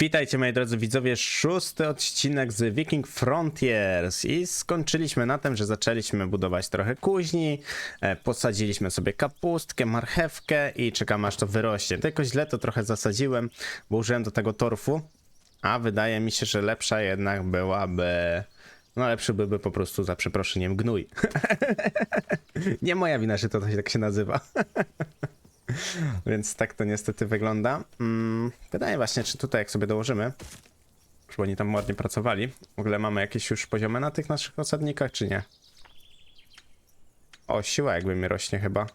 Witajcie moi drodzy widzowie, szósty odcinek z Viking Frontiers i skończyliśmy na tym, że zaczęliśmy budować trochę kuźni, e, posadziliśmy sobie kapustkę, marchewkę i czekamy aż to wyrośnie. Tylko źle to trochę zasadziłem, bo użyłem do tego torfu, a wydaje mi się, że lepsza jednak byłaby... No lepszy byłby po prostu za przeproszeniem gnój. Nie moja wina, że to tak się nazywa. Więc tak to niestety wygląda. Mm, pytanie właśnie, czy tutaj jak sobie dołożymy, żeby oni tam ładnie pracowali, w ogóle mamy jakieś już poziomy na tych naszych osadnikach, czy nie? O, siła jakby mi rośnie chyba.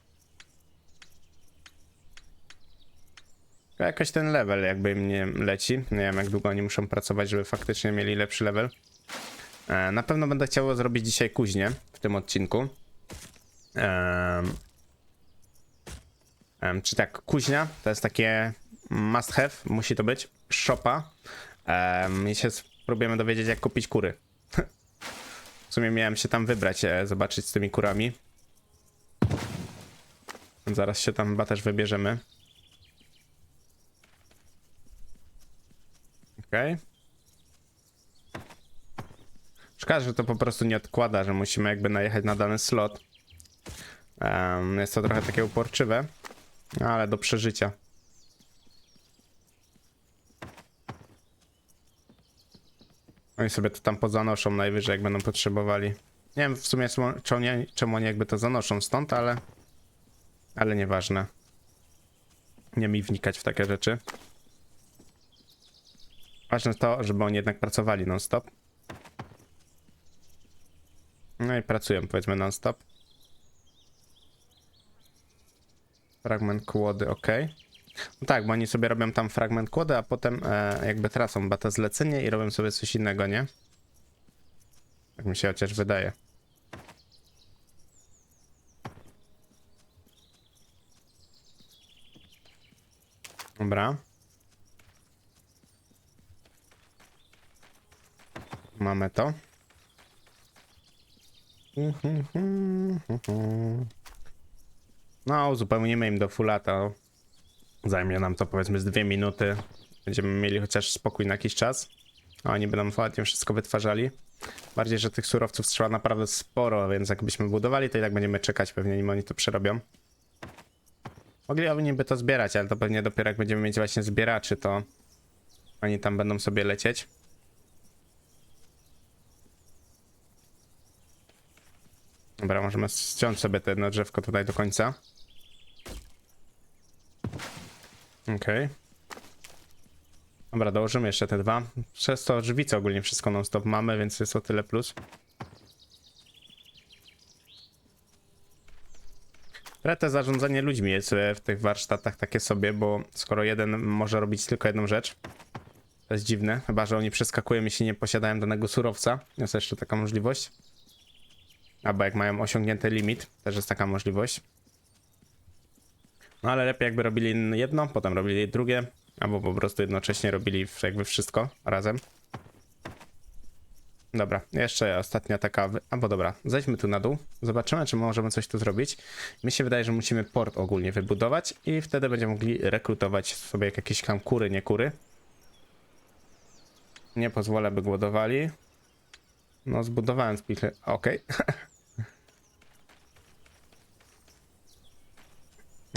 Jakoś ten level jakby mnie leci. Nie wiem jak długo oni muszą pracować, żeby faktycznie mieli lepszy level. E, na pewno będę chciał zrobić dzisiaj kuźnię w tym odcinku. Czy tak, kuźnia to jest takie must have, musi to być. Shopa. Um, I się spróbujemy dowiedzieć, jak kupić kury. w sumie miałem się tam wybrać, e, zobaczyć z tymi kurami. Zaraz się tam chyba też wybierzemy. Okej. Szkoda, że to po prostu nie odkłada, że musimy jakby najechać na dany slot. Em, jest to trochę takie uporczywe. Ale do przeżycia. Oni sobie to tam pozanoszą najwyżej, jak będą potrzebowali. Nie wiem w sumie czemu- oni, czemu oni jakby to zanoszą stąd, ale... Ale nieważne. Nie mi wnikać w takie rzeczy. Ważne to, żeby oni jednak pracowali non-stop. No i pracują powiedzmy non-stop. Fragment kłody, ok. No tak, bo oni sobie robią tam fragment kłody, a potem e, jakby tracą bata zlecenie i robią sobie coś innego, nie? Tak mi się chociaż wydaje. Dobra. Mamy to. No, uzupełnimy im do fullata. Zajmie nam to powiedzmy z dwie minuty. Będziemy mieli chociaż spokój na jakiś czas. A oni będą ładnie wszystko wytwarzali. Bardziej, że tych surowców trzeba naprawdę sporo, więc jakbyśmy budowali, to i tak będziemy czekać pewnie, nim oni to przerobią. Mogliby niby to zbierać, ale to pewnie dopiero jak będziemy mieć właśnie zbieraczy, to oni tam będą sobie lecieć. Dobra, możemy ściąć sobie to jedno drzewko tutaj do końca. Okej. Dobra, dołożymy jeszcze te dwa. Przez to żywice ogólnie wszystko non-stop mamy, więc jest o tyle plus. Ale te zarządzanie ludźmi jest e, w tych warsztatach takie sobie, bo skoro jeden może robić tylko jedną rzecz, to jest dziwne, chyba że oni przeskakują, jeśli nie posiadają danego surowca. Jest jeszcze taka możliwość. Albo jak mają osiągnięty limit, też jest taka możliwość. No ale lepiej jakby robili jedno, potem robili drugie, albo po prostu jednocześnie robili jakby wszystko razem. Dobra, jeszcze ostatnia taka, albo dobra, zejdźmy tu na dół, zobaczymy czy możemy coś tu zrobić. Mi się wydaje, że musimy port ogólnie wybudować i wtedy będziemy mogli rekrutować sobie jakieś tam kury, nie kury. Nie pozwolę, by głodowali. No zbudowałem spikle, okej.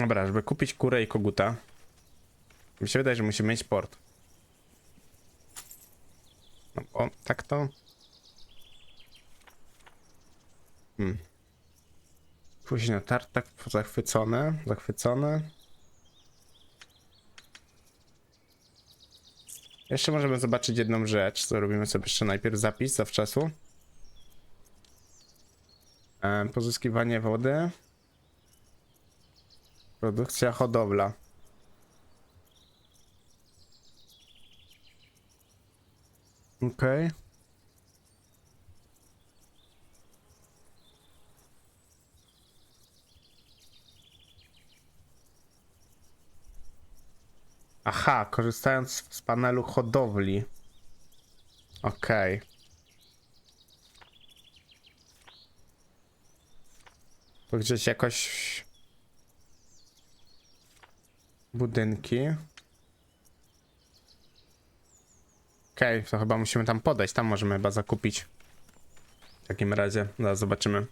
Dobra, żeby kupić kurę i koguta, mi się wydaje, że musimy mieć port. No tak to... Hmm. Później tartak zachwycone, zachwycone. Jeszcze możemy zobaczyć jedną rzecz. Zrobimy sobie jeszcze najpierw zapis zawczasu. E, pozyskiwanie wody. Produkcja hodowla. Okej. Aha, korzystając z panelu hodowli. Okej. To gdzieś jakoś budynki. Okej, to chyba musimy tam podejść, tam możemy chyba zakupić. W takim razie, zaraz zobaczymy.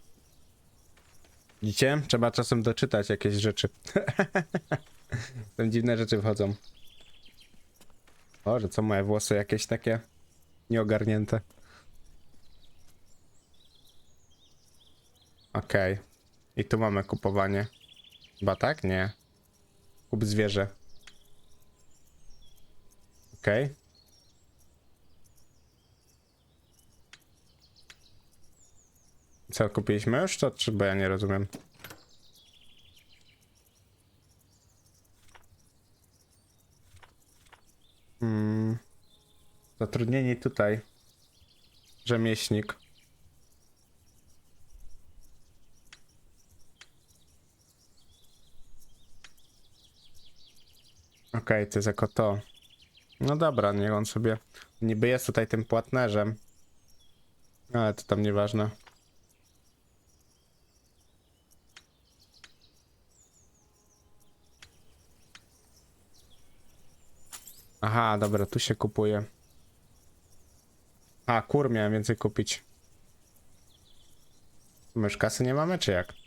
Widzicie? Trzeba czasem doczytać jakieś rzeczy. Tam dziwne rzeczy wchodzą. O, że co moje włosy jakieś takie nieogarnięte. Okej. I tu mamy kupowanie. Chyba tak? Nie. Kup zwierzę. Okej. Co, kupiliśmy już to, czy bo ja nie rozumiem? Hmm. Zatrudnieni tutaj. Rzemieślnik. Okej, to jest jako to. No dobra, niech on sobie. Niby jest tutaj tym płatnerzem. Ale to tam nieważne. Aha, dobra, tu się kupuje. A, kur miałem więcej kupić. My już kasy nie mamy, czy jak?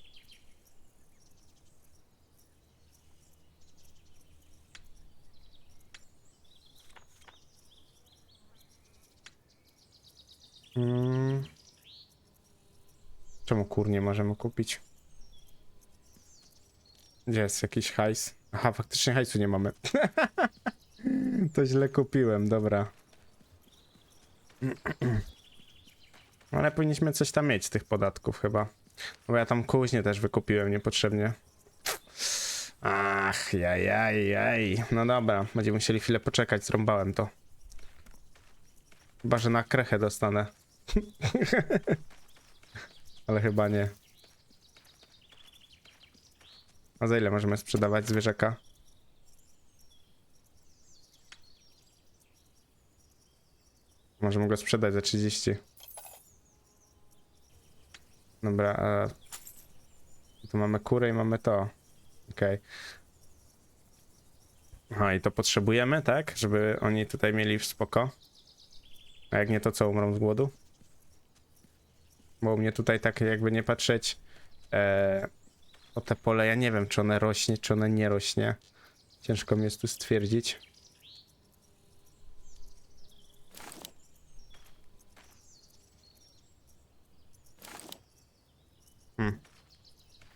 Mm. Czemu kur nie możemy kupić? Gdzie jest jakiś hajs? Aha, faktycznie hajsu nie mamy. To źle kupiłem, dobra. Ale powinniśmy coś tam mieć z tych podatków chyba. Bo ja tam kuźnie też wykupiłem niepotrzebnie. Ach, jaj, jaj. No dobra, będziemy musieli chwilę poczekać, zrąbałem to. Chyba, że na krechę dostanę. Ale chyba nie. A za ile możemy sprzedawać zwierzaka? Możemy go sprzedać za 30. Dobra, a... Tu mamy kurę i mamy to. Okej. Aha, i to potrzebujemy, tak? Żeby oni tutaj mieli w spoko. A jak nie, to co, umrą z głodu? Bo u mnie tutaj tak jakby nie patrzeć e, o te pole, ja nie wiem, czy one rośnie, czy one nie rośnie. Ciężko mi jest tu stwierdzić.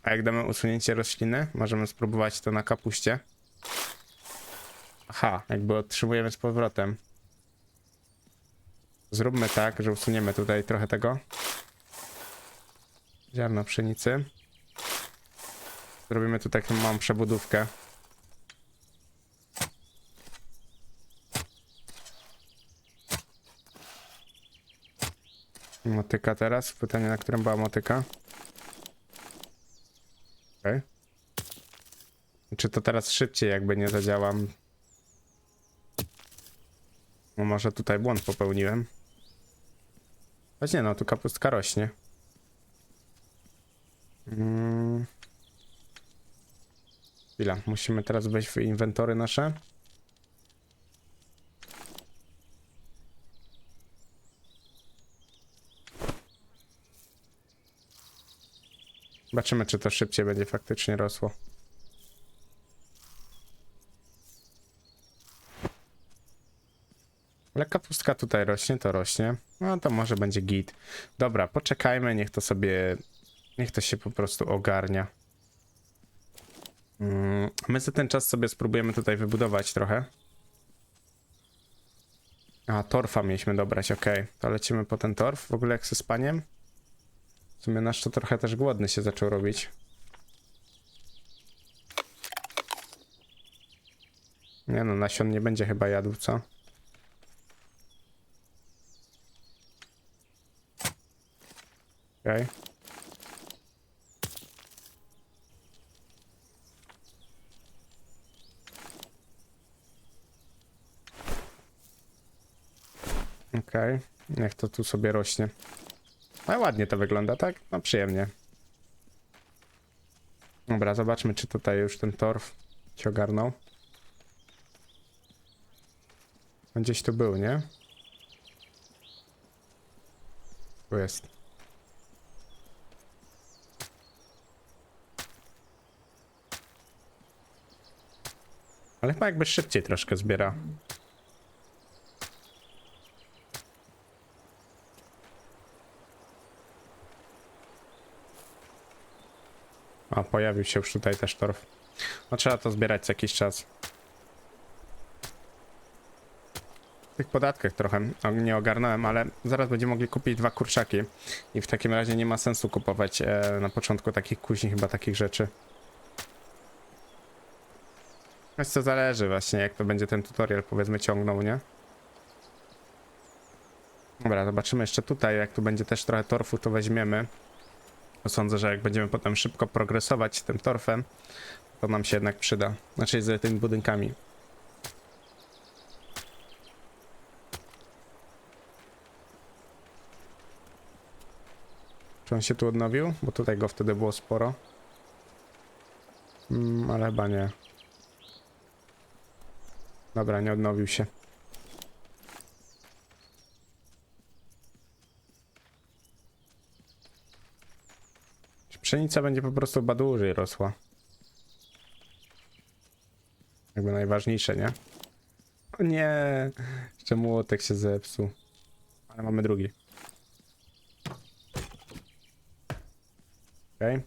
A jak damy usunięcie rośliny, możemy spróbować to na kapuście. Aha, jakby otrzymujemy z powrotem. Zróbmy tak, że usuniemy tutaj trochę tego. Ziarno pszenicy. Zrobimy tu taką małą przebudówkę. Motyka teraz. Pytanie, na którym była motyka? Okej. Czy to teraz szybciej jakby nie zadziałam? No może tutaj błąd popełniłem. Choć nie no, tu kapustka rośnie. Mm. Chwila, musimy teraz wejść w inwentory nasze. Zobaczymy, czy to szybciej będzie faktycznie rosło. Ale kapustka tutaj rośnie, to rośnie. No to może będzie git. Dobra, poczekajmy, niech to sobie... Niech to się po prostu ogarnia. Mm, My za ten czas sobie spróbujemy tutaj wybudować trochę. A, torfa mieliśmy dobrać, okej. To lecimy po ten torf. W ogóle jak ze spaniem? W sumie nasz to trochę też głodny się zaczął robić. Nie no, nasion nie będzie chyba jadł, co? Okej. Okej, niech to tu sobie rośnie. Ale ładnie to wygląda, tak? No przyjemnie. Dobra, zobaczmy, czy tutaj już ten torf się ogarnął. On Gdzieś tu był, nie? Tu jest. Ale chyba jakby szybciej troszkę zbiera. A, pojawił się już tutaj też torf. No trzeba to zbierać co jakiś czas. W tych podatkach trochę nie ogarnąłem, ale zaraz będziemy mogli kupić dwa kurczaki. I w takim razie nie ma sensu kupować e, na początku takich kuźni chyba takich rzeczy. Więc to zależy właśnie jak to będzie ten tutorial powiedzmy ciągnął, nie? Dobra, zobaczymy jeszcze tutaj, jak tu będzie też trochę torfu, to weźmiemy. Sądzę, że jak będziemy potem szybko progresować tym torfem, to nam się jednak przyda. Znaczy z tymi budynkami. Czy on się tu odnowił? Bo tutaj go wtedy było sporo. Mm, ale chyba nie. Dobra, nie odnowił się. Pszenica będzie po prostu chyba dłużej rosła. Jakby najważniejsze, nie? O nie! Jeszcze młotek się zepsuł. Ale mamy drugi. Okej.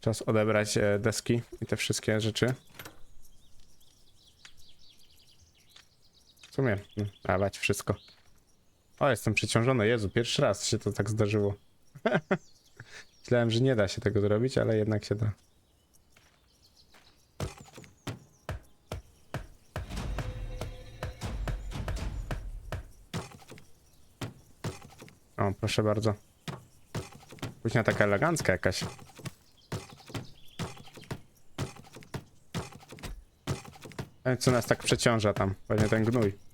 Czas odebrać e, deski i te wszystkie rzeczy. W sumie, no, dawać wszystko. O, jestem przeciążony. Jezu, pierwszy raz się to tak zdarzyło. Myślałem, że nie da się tego zrobić, ale jednak się da. O, proszę bardzo. Kuchnia taka elegancka jakaś. Co nas tak przeciąża tam? Pewnie ten gnój.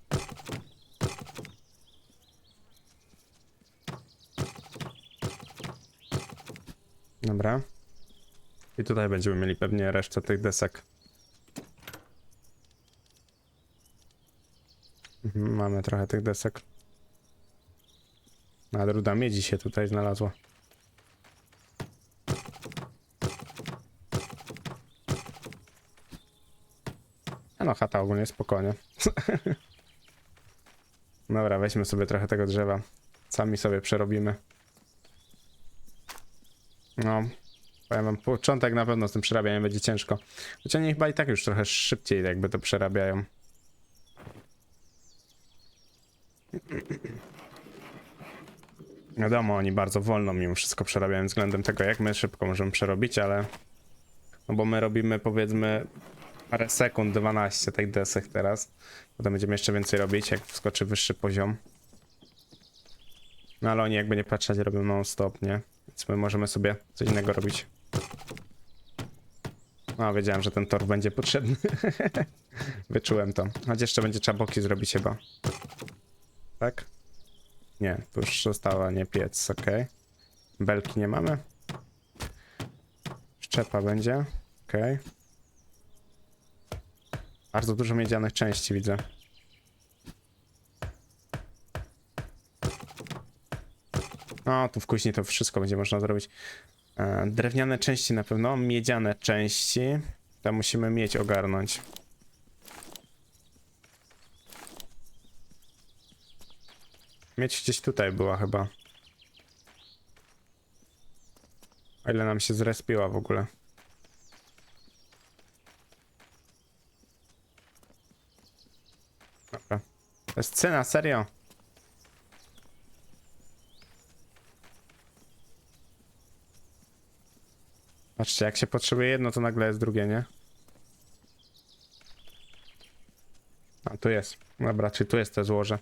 Dobra. I tutaj będziemy mieli pewnie resztę tych desek. Mhm, mamy trochę tych desek. A ruda miedzi się tutaj znalazła. No, chata ogólnie spokojnie. Dobra, weźmy sobie trochę tego drzewa. Sami sobie przerobimy. No, powiem wam, początek na pewno z tym przerabianiem będzie ciężko. Chociaż oni chyba i tak już trochę szybciej jakby to przerabiają. Wiadomo, oni bardzo wolno mimo wszystko przerabiają względem tego, jak my szybko możemy przerobić, ale... No bo my robimy powiedzmy parę sekund, 12 tych desek teraz. Potem będziemy jeszcze więcej robić, jak wskoczy wyższy poziom. No ale oni jakby nie patrzeć robią non stop, nie? Więc my możemy sobie coś innego robić. No, wiedziałem, że ten tor będzie potrzebny. Wyczułem to. Choć jeszcze będzie trzeba boki zrobić chyba. Tak? Nie, tu już została nie piec, ok. Belki nie mamy. Szczepa będzie, ok. Bardzo dużo miedzianych części widzę. No, tu w kuźni to wszystko będzie można zrobić. E, drewniane części na pewno, miedziane części. To musimy mieć ogarnąć. Mieć gdzieś tutaj była chyba. O ile nam się zrespiła w ogóle. Dobra. To jest cena, serio. Patrzcie, jak się potrzebuje jedno, to nagle jest drugie, nie? A, tu jest. Dobra, czy tu jest te złoże?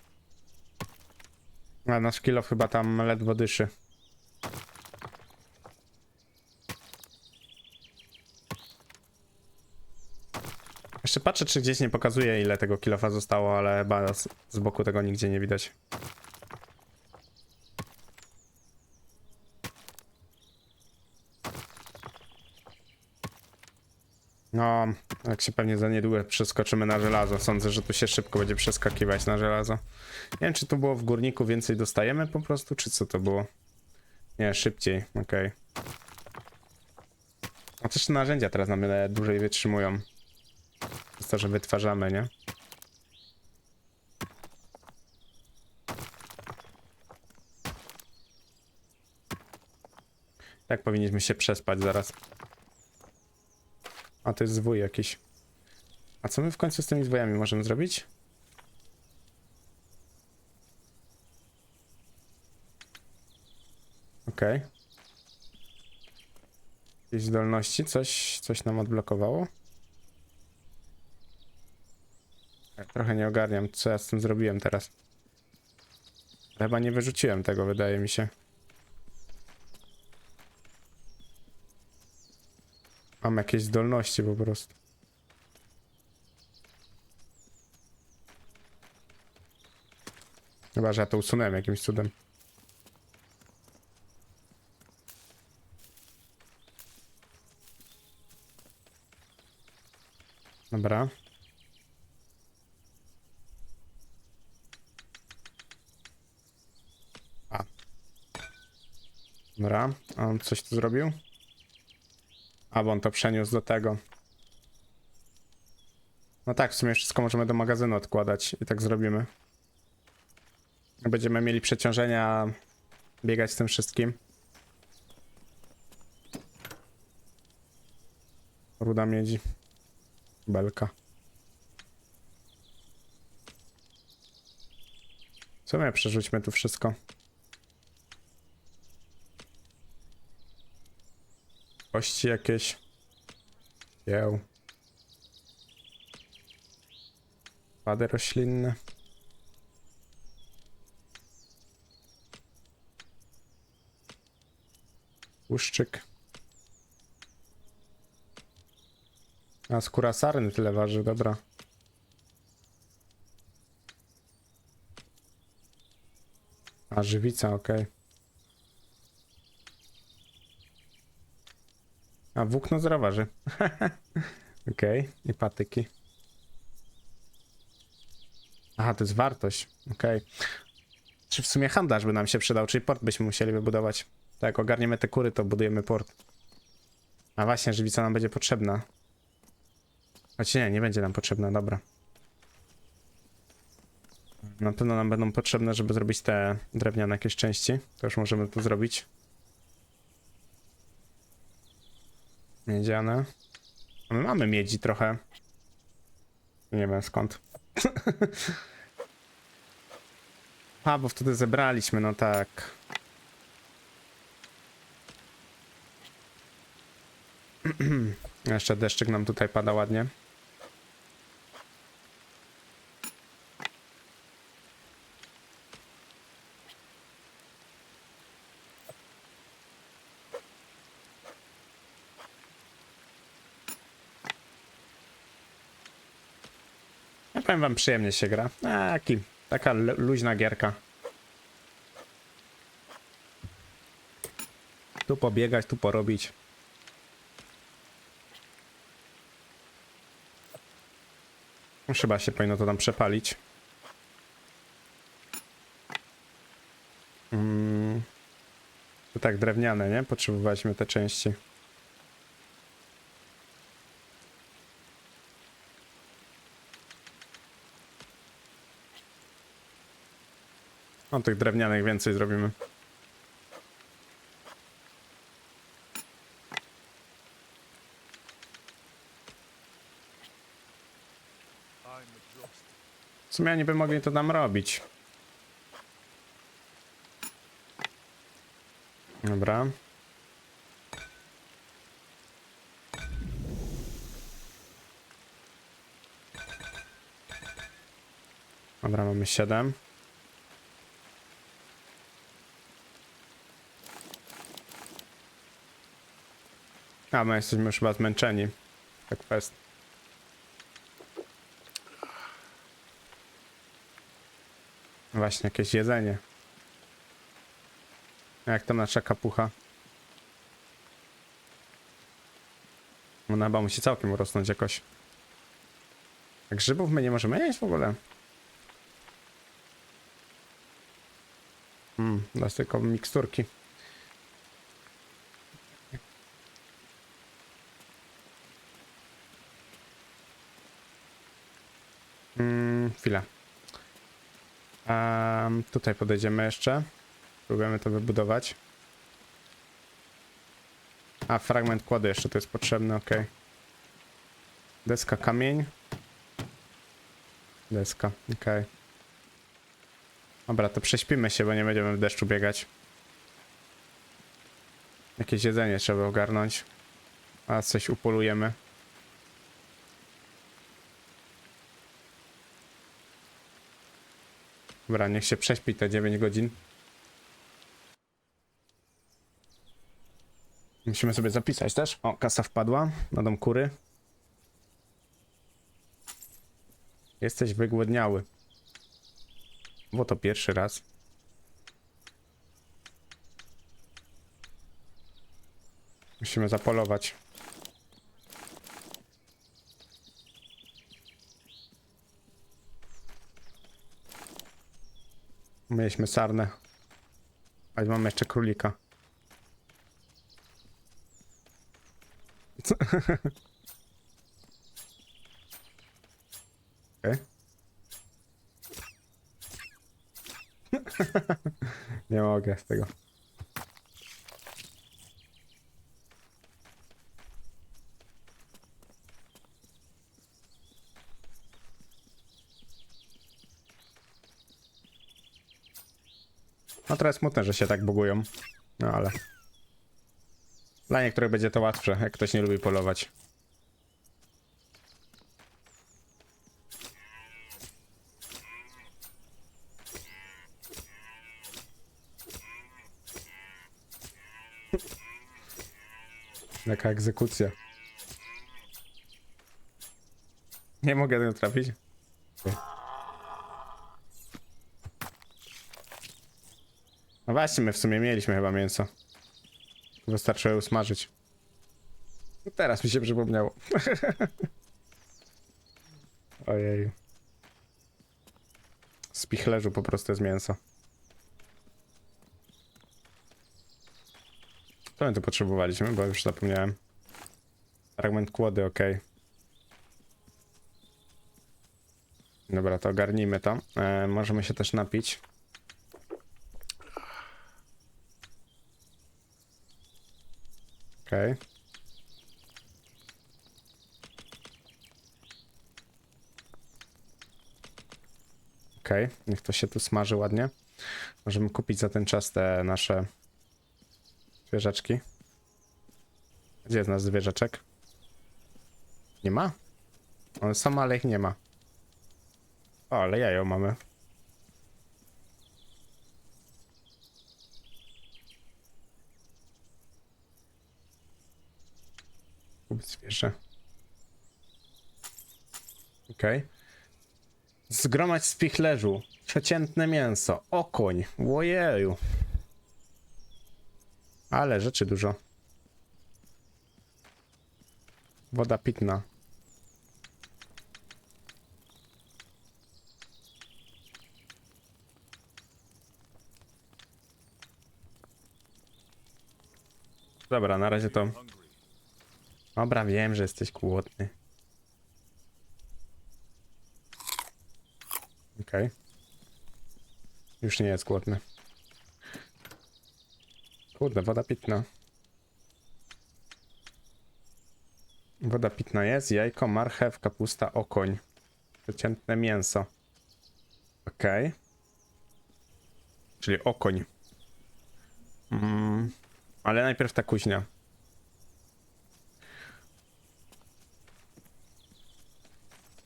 A nasz kilof chyba tam ledwo dyszy. Jeszcze patrzę, czy gdzieś nie pokazuje, ile tego kilofa zostało, ale chyba z, z boku tego nigdzie nie widać. No, jak się pewnie za niedługo przeskoczymy na żelazo. Sądzę, że tu się szybko będzie przeskakiwać na żelazo. Nie wiem, czy to było w górniku więcej dostajemy po prostu, czy co to było. Nie, szybciej, okej. A też te narzędzia teraz nam dłużej wytrzymują. Przez to, że wytwarzamy, nie? Tak powinniśmy się przespać zaraz. A to jest zwój jakiś. A co my w końcu z tymi zwojami możemy zrobić? Okej. Jakieś zdolności? Coś, coś nam odblokowało? Trochę nie ogarniam, co ja z tym zrobiłem teraz. Chyba nie wyrzuciłem tego, wydaje mi się. Mam jakieś zdolności po prostu. Chyba, że ja to usunąłem jakimś cudem. Dobra. A. Dobra, on coś tu zrobił? A, on to przeniósł do tego. No tak, w sumie wszystko możemy do magazynu odkładać i tak zrobimy. Będziemy mieli przeciążenia biegać z tym wszystkim. Ruda miedzi. Belka. Co my przerzućmy tu wszystko? Kości jakieś. Jeł. Pady roślinne. Łuszczyk. A skóra sarny tyle waży, dobra. A żywica, okej. A włókno zera waży. okej, i patyki. Aha, to jest wartość, okej. Czy w sumie handlarz by nam się przydał, czyli port byśmy musieli wybudować. Tak, jak ogarniemy te kury, to budujemy port. A właśnie, żywica nam będzie potrzebna. Choć nie, nie będzie nam potrzebna, dobra. Na pewno nam będą potrzebne, żeby zrobić te drewniane jakieś części. To już możemy to zrobić. Miedziane. A my mamy miedzi trochę. Nie wiem skąd. A, bo wtedy zebraliśmy, no tak. Jeszcze deszczyk nam tutaj pada ładnie. Wam, przyjemnie się gra. Taki, taka luźna gierka. Tu pobiegać, tu porobić. Już Chyba się powinno to tam przepalić. Mm. To tak drewniane, nie? Potrzebowaliśmy te części. No tych drewnianych więcej zrobimy. W sumie oni by mogli to nam robić. Dobra. Dobra, mamy 7. A, my jesteśmy już chyba zmęczeni. Tak fest. Właśnie, jakieś jedzenie. Jak tam nasza kapucha? Ona chyba musi całkiem urosnąć jakoś. A grzybów my nie możemy jeść w ogóle. To jest tylko miksturki. Tutaj podejdziemy jeszcze. Próbujemy to wybudować. A, fragment kładu jeszcze to jest potrzebny, ok. Deska, kamień. Deska, ok. Dobra, to prześpimy się, bo nie będziemy w deszczu biegać. Jakieś jedzenie trzeba ogarnąć. A coś upolujemy. Dobra, niech się prześpi te 9 godzin. Musimy sobie zapisać też. O, kasa wpadła na dom kury. Jesteś wygłodniały. Bo to pierwszy raz. Musimy zapolować. Mieliśmy sarnę. A mamy jeszcze królika. Co? Okej. Nie mogę z tego. Trochę smutne, że się tak bugują. No ale... Dla niektórych będzie to łatwe, jak ktoś nie lubi polować. Jaka egzekucja. Nie mogę trafić. No właśnie, my w sumie mieliśmy chyba mięso. Wystarczy je usmażyć. Teraz mi się przypomniało. Ojej. Z pichlerzu po prostu jest mięso. Co my tu potrzebowaliśmy, bo już zapomniałem. Fragment kłody, ok. Dobra, to ogarnijmy to. E, możemy się też napić. Okej. Okej, niech to się tu smaży ładnie. Możemy kupić za ten czas te nasze zwierzaczki. Gdzie jest nasz zwierzaczek? Nie ma? One są, ale ich nie ma. O, ale jajo mamy. Kupić zwierzę. Okej. Zgromadź z pichlerzu. Przeciętne mięso. Okoń. Łojeju. Ale rzeczy dużo. Woda pitna. Dobra, na razie to. Dobra, wiem, że jesteś głodny. Okej. Już nie jest głodny. Kurde, woda pitna. Woda pitna jest, jajko, marchew, kapusta, okoń. Przeciętne mięso. Okej. Czyli okoń. Mm, ale najpierw ta kuźnia.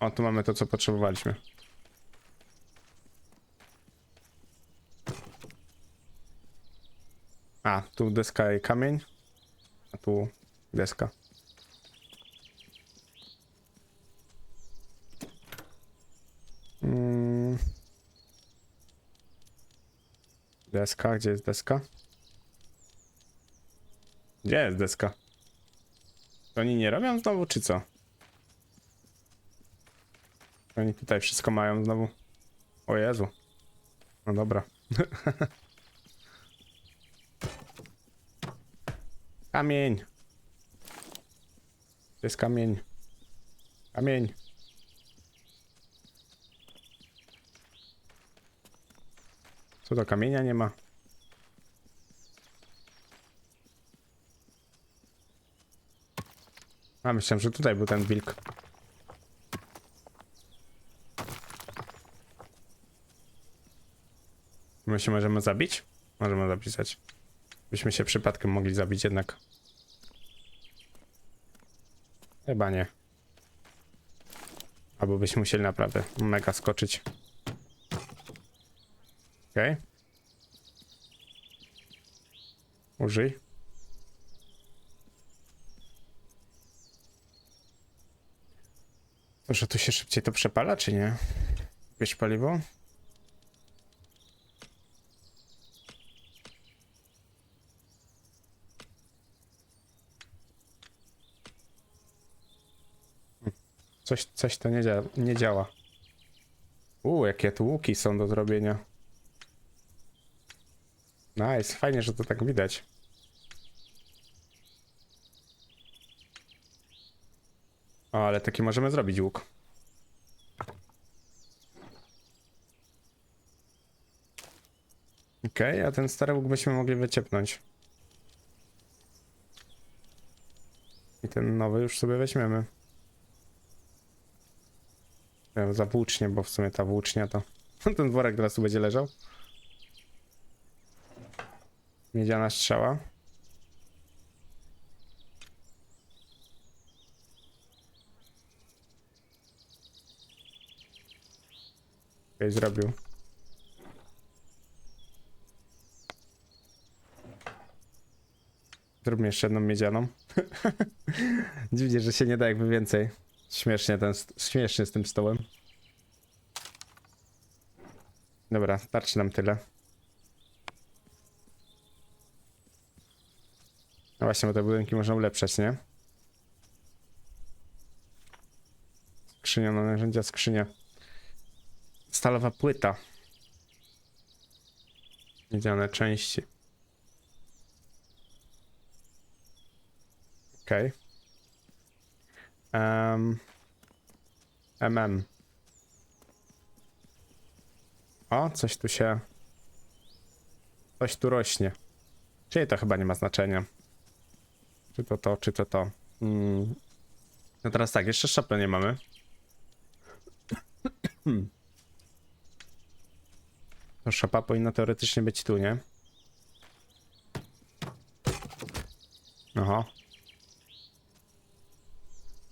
O, tu mamy to, co potrzebowaliśmy. A, tu deska i kamień. A tu deska. Mm. Deska, gdzie jest deska? Gdzie jest deska? To oni nie robią znowu, czy co? Oni tutaj wszystko mają znowu. O Jezu. No dobra. Kamień. To jest kamień. Kamień. Co to kamienia nie ma? A myślałem, że tutaj był ten wilk. My się możemy zabić? Możemy zapisać. Byśmy się przypadkiem mogli zabić jednak. Chyba nie. Albo byśmy musieli naprawdę mega skoczyć. Okej. Użyj. Może tu się szybciej to przepala, czy nie? Bierz paliwo? Coś, coś to nie, dzia nie działa. Uuu, jakie tu łuki są do zrobienia. Nice, fajnie, że to tak widać. O, ale taki możemy zrobić łuk. Okej, a ten stary łuk byśmy mogli wyciepnąć. I ten nowy już sobie weźmiemy. Ja Za włócznie, bo w sumie ta włócznia to... Ten worek teraz tu będzie leżał. Miedziana strzała. Okej, zrobił. Zróbmy jeszcze jedną miedzianą. Dziwnie, że się nie da jakby więcej. Śmiesznie ten, śmiesznie z tym stołem. Dobra, starczy nam tyle. No właśnie, bo te budynki można ulepszać, nie? Skrzynia na narzędzia, skrzynia. Stalowa płyta. Miedziane części. Okej. Um, MM. O, coś tu się... Coś tu rośnie. Czyli to chyba nie ma znaczenia. Czy to to, czy to to. Mm. No teraz tak, jeszcze szaple nie mamy. To szapa powinna teoretycznie być tu, nie? Aha.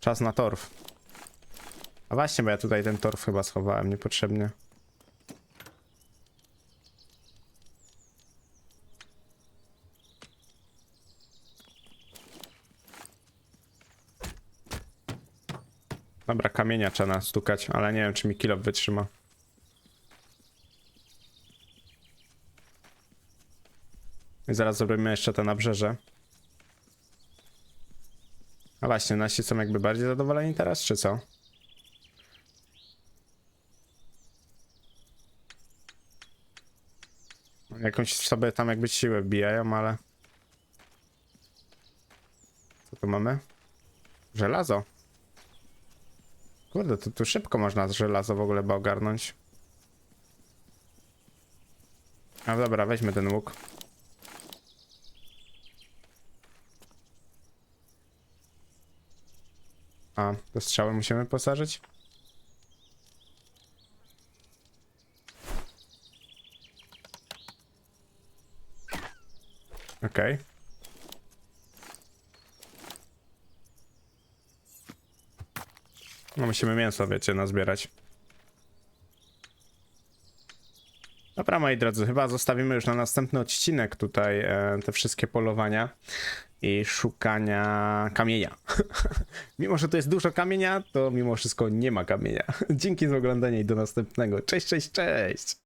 Czas na torf. A właśnie, bo ja tutaj ten torf chyba schowałem niepotrzebnie. Dobra, kamienia trzeba nastukać, ale nie wiem, czy mi kilo wytrzyma. I zaraz zrobimy jeszcze te nabrzeże. A właśnie, nasi są jakby bardziej zadowoleni teraz, czy co? Jakąś sobie tam jakby siłę wbijają, ale... Co tu mamy? Żelazo. Kurde, to tu szybko można żelazo w ogóle ogarnąć. A dobra, weźmy ten łuk. A, te strzały musimy posażyć? Okej. No musimy mięso, wiecie, nazbierać. Dobra, moi drodzy, chyba zostawimy już na następny odcinek tutaj e, te wszystkie polowania szukania kamienia. mimo, że to jest dużo kamienia, to mimo wszystko nie ma kamienia. Dzięki za oglądanie i do następnego. Cześć, cześć, cześć!